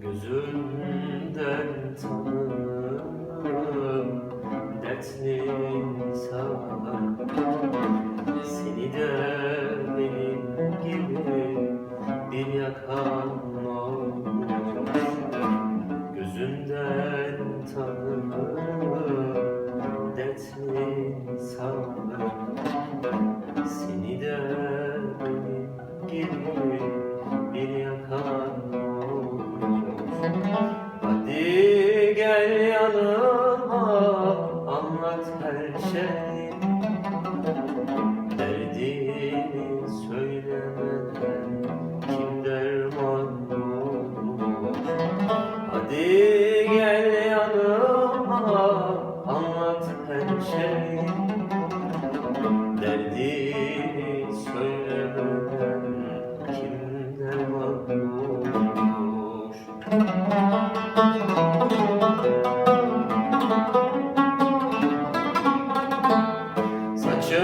Gözün sanma Dertli sanma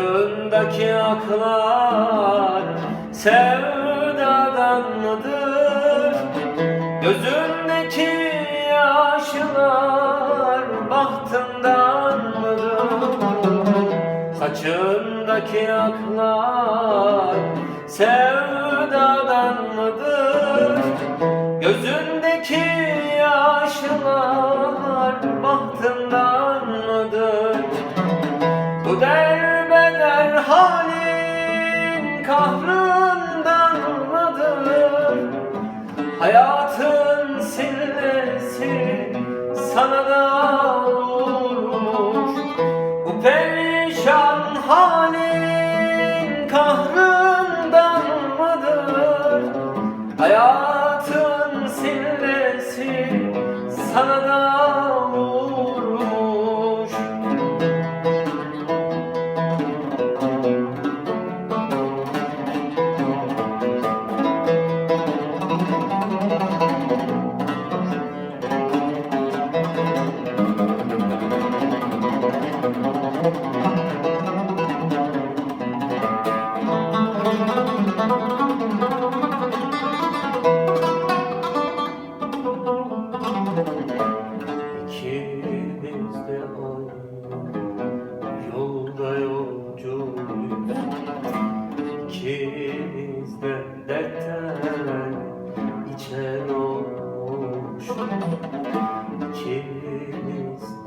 Saçındaki aklar sevdadan mıdır? Gözündeki yaşlar bahtından mıdır? Saçındaki aklar sevdadan mıdır? Gözündeki yaşlar bahtından halin kahrından mıdır? Hayatın sillesi sana da vurmuş Bu perişan halin kahrından mıdır? Hayatın sillesi sana da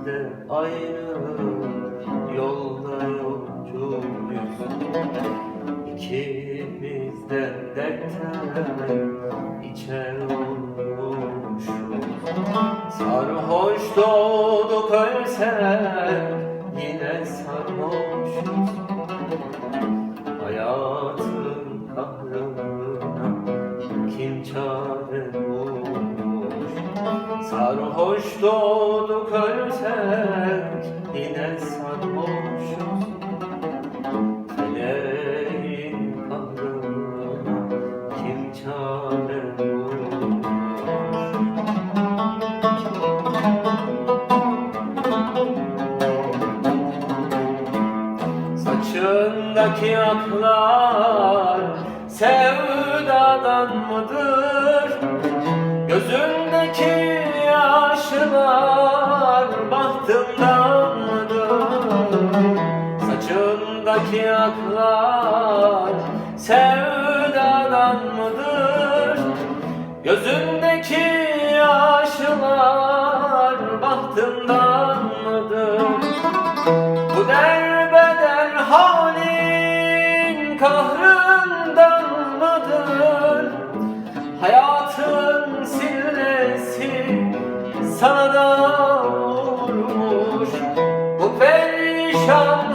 de aynı yolda yolcuyuz İkimiz de dertten içen olmuşuz. Sarhoş doğduk ölsek Saçındaki aklar sevdadan mıdır? Gözündeki yaşlar bahtından mıdır? Saçındaki aklar sevdadan mıdır? Gözündeki kahrından mıdır? Hayatın sillesi sana da vurmuş Bu perişan